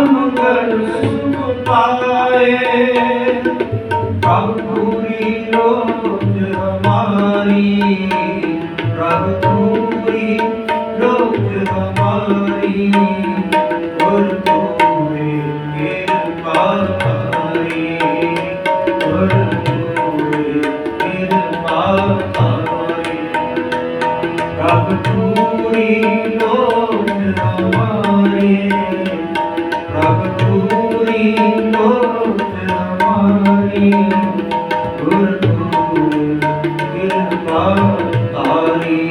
ਮੰਗਲ ਸੁਖ ਪਾਏ। ਪ੍ਰਭੂ ਰੀ ਰੋਜ ਹਮਾਰੀ। ਗੁਰੂ ਕਿਰਪਾ ਤਾਰੀ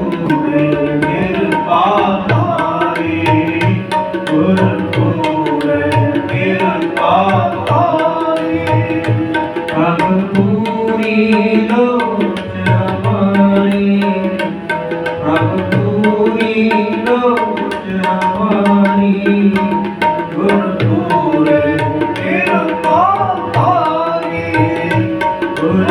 Oh,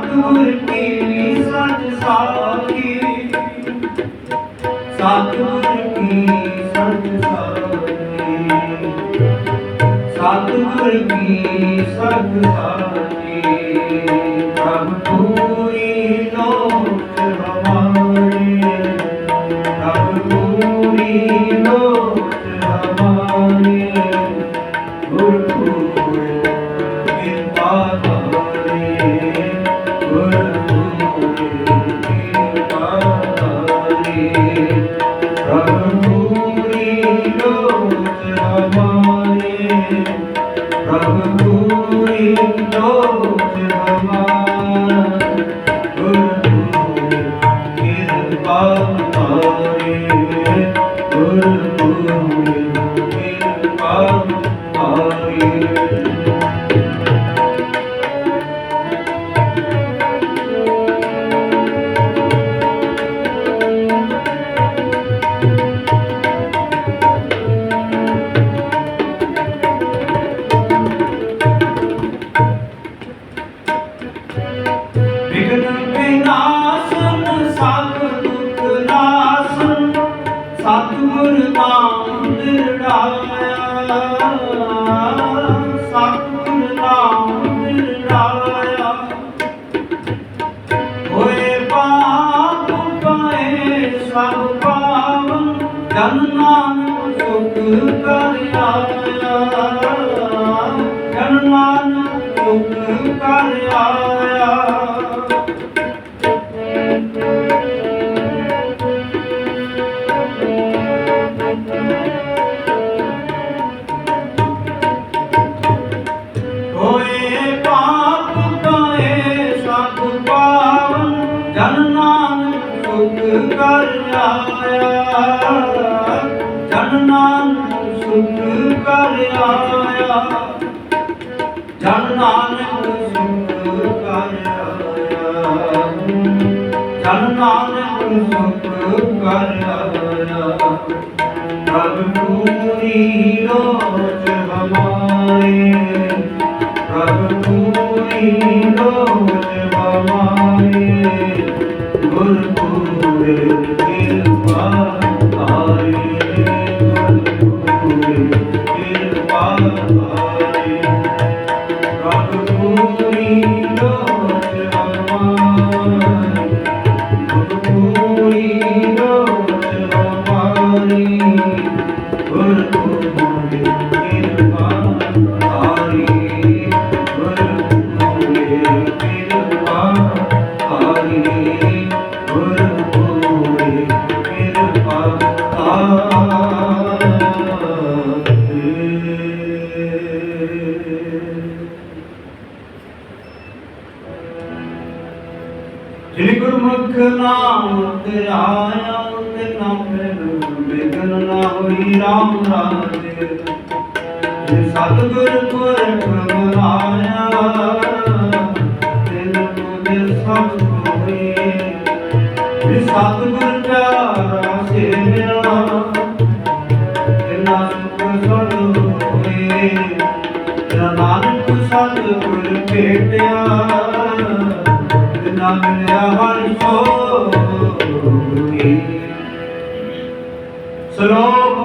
ਸਤਿਗੁਰ ਕੀ ਸਚ ਸਾਖੀ। ਸਤਿਗੁਰ ਕੀ ਸਚ ਸਾਖੀ। ਸਤਿਗੁਰ ਕੀ ਸਚ ਸਾਖੀ। ਗੁਰ ਕਰ ਆਇਆ ਜਨ ਨਾਨਕ ਸੁਖ ਕਰ ਆਇਆ ਜਨ ਨਾਨਕ ਸੁਖ ਕਰ ਆਇਆ ਜਨ ਨਾਨਕ ਸੁਖ ਕਰ ਆਇਆ ਪ੍ਰਭ ਪੂਰੀ ਲੋਚ ਹਮਾਰੇ ਪ੍ਰਭ ਪੂਰੀ ਲੋਚ ਹਮਾਰੇ ਕਿਰਪਾ ਆਏ ਗੁਰ ਕਿਰਪਾ ਆਏ। ਜਿਨ ਗੁਰਮੁਖ ਨਾਮ ਧਿਆਇਆ ਤੇ ਨਾ ਫਿਰ ਬਿਗਨ ਨਾ ਹੋਈ RAM ਰਾਜੇ ਜੇ ਸਤਿਗੁਰ ਪੁਰਖ ਬੁਲਾਇਆ, ਤਿਨ ਮੁਦੇ ਸਭ ਹੋਏ ਜੇ ਸਤਿਗੁਰ ਪਿਆਰਾ ਸੇਵਿਆ, ਤਿਨਾ ਸੁਖ ਸਦ ਹੋਏ ਤੇਰਾ ਨਾਨਕ ਸਤਿਗੁਰ ਭੇਟਿਆ